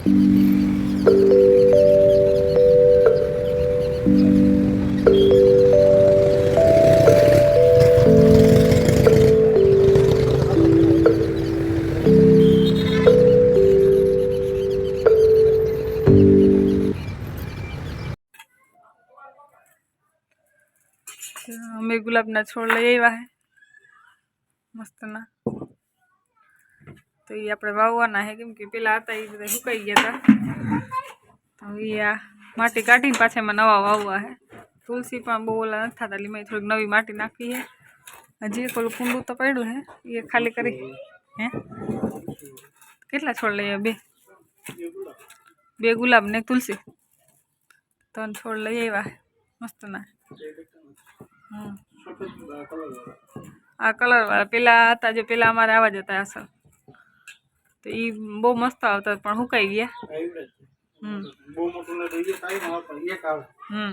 તો અમે ગુલાબના છોડ લઈ આવ્યા હે મસ્તના તો એ આપણે વાવવાના હે કેમ કે પેલા હતા એ બધા સુકાઈ ગયા હતા તો એ આ માટી કાઢીને પાછા એમાં નવા વાવવા હે તુલસી પણ બહુ ઓલા નથી થતા લીમાં થોડીક નવી માટી નાખી હે હજી એક ઓલું કુંડું તો પડ્યું હે એ ખાલી કરી હે કેટલા છોડ લઈએ બે? બે ગુલાબ ને એક તુલસી? ત્રણ છોડ લઈ આવ્યા હે, મસ્તના. હમ. આ કલર વાળા પેલા હતા, જો પેલા અમારે આવા જ હતા અસલ. તો એ બહુ મસ્ત આવતા પણ સુકાઈ ગયા? હમ.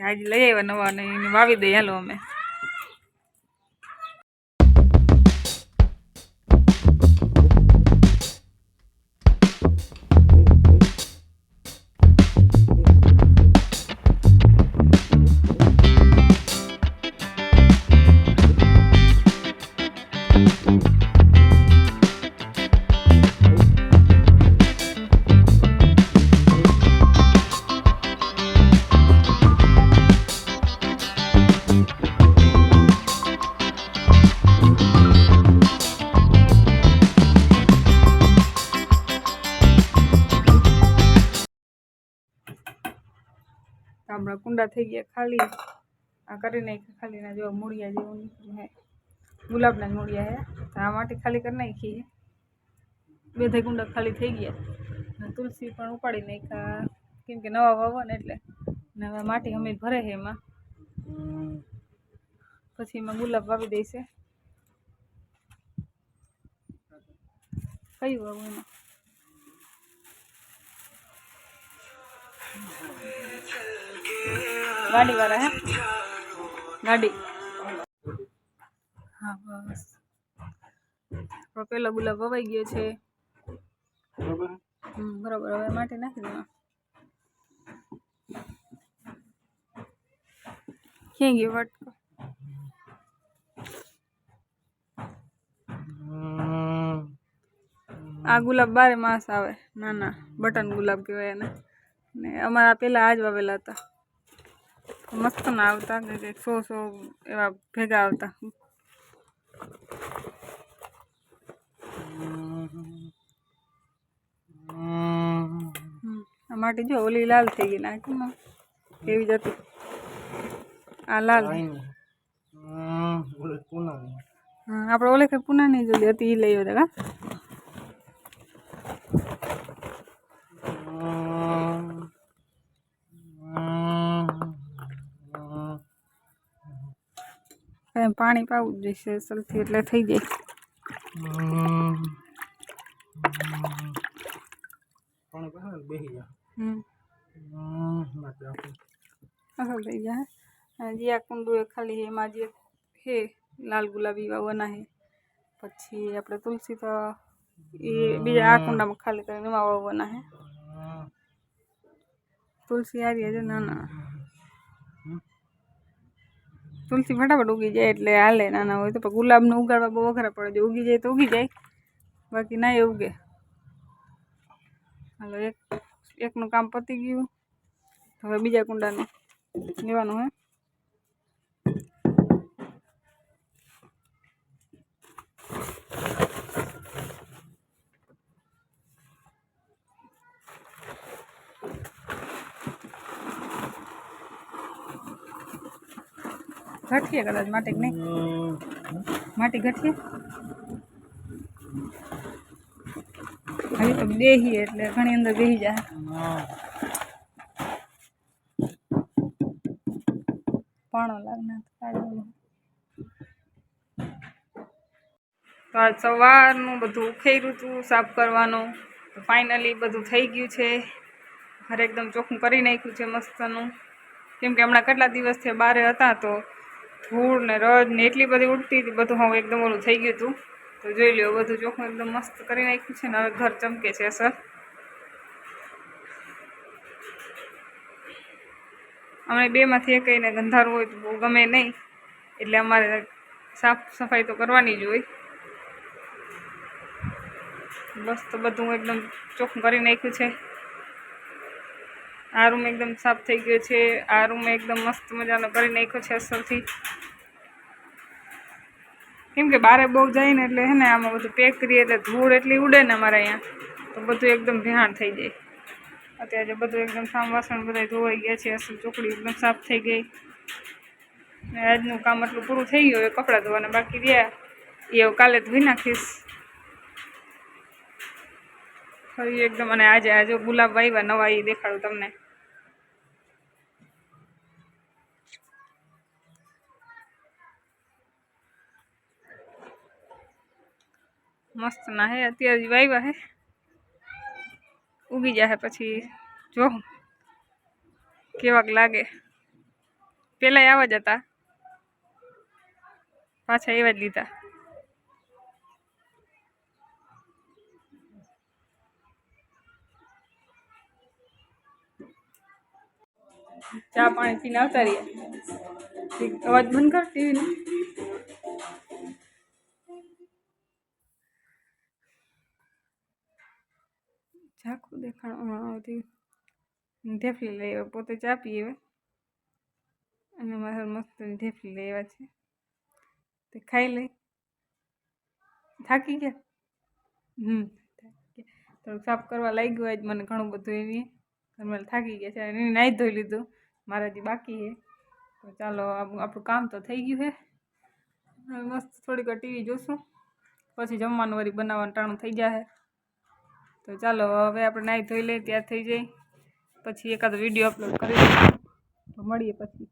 આજે લઈ આવ્યા નવા ને વાવી દઈએ હાલો અમે. આપણા કુંડા થઈ ગયા ખાલી. આ કરી નાખી ખાલી જેવા મૂળિયા જેવું નીકળ્યું ગુલાબના મૂળિયા હે. તો આ માટી ખાલી કરી નાખી બે કુંડા ખાલી થઈ ગયા. તુલસી પણ ઉપાડી નાખ્યા. કેમ કે નવા વાવો ને એટલે. નવા માટી અમે ભરે છે એમાં. પછી એમાં ગુલાબ વાવી દઈશે કયું વાવું એમાં? ગાડી વાળા હે? ગાડી. હા બસ. આપણો પેલો ગુલાબ વવાઈ ગયો છે. બરોબર. હવે માટી નાખી દેવા. ક્યાં ગયો વટકો? આ ગુલાબ બારે માસ આવે. નાના બટન ગુલાબ કહેવાય એને. ને અમારા પેલા આજ વાવેલા હતા. મસ્ત ના આવતા સો સો એવા ભેગા આવતા. માટે જો ઓલી લાલ થઈ ગઈ નાખી ને. કેવી જતી આ લાલ. આપણે ઓલે કઈ પુના નહીં જોઈ હતી એ લઈ આવ્યા હતા કા એમ પાણી પાવું જ જોઈશે અસલથી એટલે થઈ જાય. પાણી પાસે બેસી જા હમ. નાખી આપણે અસલ થઈ જાય હજી આ કુંડું એ ખાલી એમાં જે હે, લાલ ગુલાબી વાવવાના હે. પછી આપણે તુલસી તો એ બીજા આ કુંડામાં ખાલી કરીને એમાં વાવવાના હે. તુલસી આ રહી છે નાના. તુલસી ફટાફટ ઉગી જાય એટલે હાલે, નાના હોય તો. પણ ગુલાબને ઉગાડવા બહુ વખરા પડે. જો ઉગી જાય તો ઉગી જાય. બાકી ના એ ઉગે. હાલો, એક, એકનું કામ પતી ગયું. હવે બીજા કુંડાનું લેવાનું હે. ઘટીએ કદાચ, માટી નહીં? માટી ઘટીએ હજી તો બેહીએ એટલે ઘણી અંદર બેહી જાય. પાણો લાગના તો આજ સવારનું બધું ઉખેર્યું હતું સાફ કરવાનું. તો ફાઇનલી બધું થઈ ગયું છે. ઘરે એકદમ ચોખ્ખું કરી નાખ્યું છે મસ્તનું. કેમ કે હમણાં કેટલા દિવસથી બહાર હતા તો ધૂળ ને રજ ને એટલી બધી ઉડતી હતી, બધું હવે એકદમ ઓલું થઈ ગયું હતું. તો જોઈ લ્યો, બધું ચોખ્ખું એકદમ મસ્ત કરી નાખ્યું છે ને હવે ઘર ચમકે છે સર અમે બેમાંથી એકઈને ગંધારું હોય તો બહુ ગમે નહીં, એટલે અમારે સાફ સફાઈ તો કરવાની જ હોય. બસ તો બધું એકદમ ચોખ્ખું કરી નાખ્યું છે. આ રૂમ એકદમ સાફ થઈ ગયો છે. આ રૂમ એકદમ મસ્ત મજાનો કરી નાખ્યો છે અસરથી કેમ કે બારે બહુ જાય ને એટલે હે ને આમાં બધું પેક કરીએ એટલે ધૂળ એટલી ઉડે ને અમારે અહીંયા, તો બધું એકદમ ભેહાણ થઈ જાય. અત્યારે બધું એકદમ સામ વાસણ બધા ધોવાઈ ગયા છે, અસલ ચોકડી એકદમ સાફ થઈ ગઈ. ને આજનું કામ એટલું પૂરું થઈ ગયું, હવે કપડાં ધોવાના બાકી રહ્યા. એ કાલે ધોઈ નાખીશ. ફરી એકદમ અને આજે આજે ગુલાબ વાવ્યા નવા એ દેખાડું તમને. મસ્ત ના હે, અત્યારે જ વાવ્યા હે. ઉગી જાય પછી જો કેવાક લાગે. પેલા આવા જ હતા. પાછા એવા જ લીધા. ચા પાણી પીને આવતા રહીએ અવાજ બંધ કર ટીવીનો ઝાખું દેખાણ ઢેફલી લઈ આવે, પોતે ચા પી આવે અને મારા મસ્ત ઢેફલી લઈ આવ્યા છે. તે ખાઈ લઈ. થાકી ગયા? હમ, થાકી ગયા. થોડુંક સાફ કરવા લાગ્યું આજ મને ઘણું બધું એની ઘરમાં થાકી ગયા છે એને નાહી ધોઈ લીધું. મારા હજી બાકી છે. તો ચાલો આપણું કામ તો થઈ ગયું છે. મસ્ત થોડીક ટીવી જોશું. પછી જમવાનું વળી બનાવવાનું ટાણું થઈ જાય તો ચાલો, હવે આપણે નાહી ધોઈ લઈએ ત્યાં થઈ જાય પછી એકાદ વીડિયો અપલોડ કરી તો મળીએ પછી.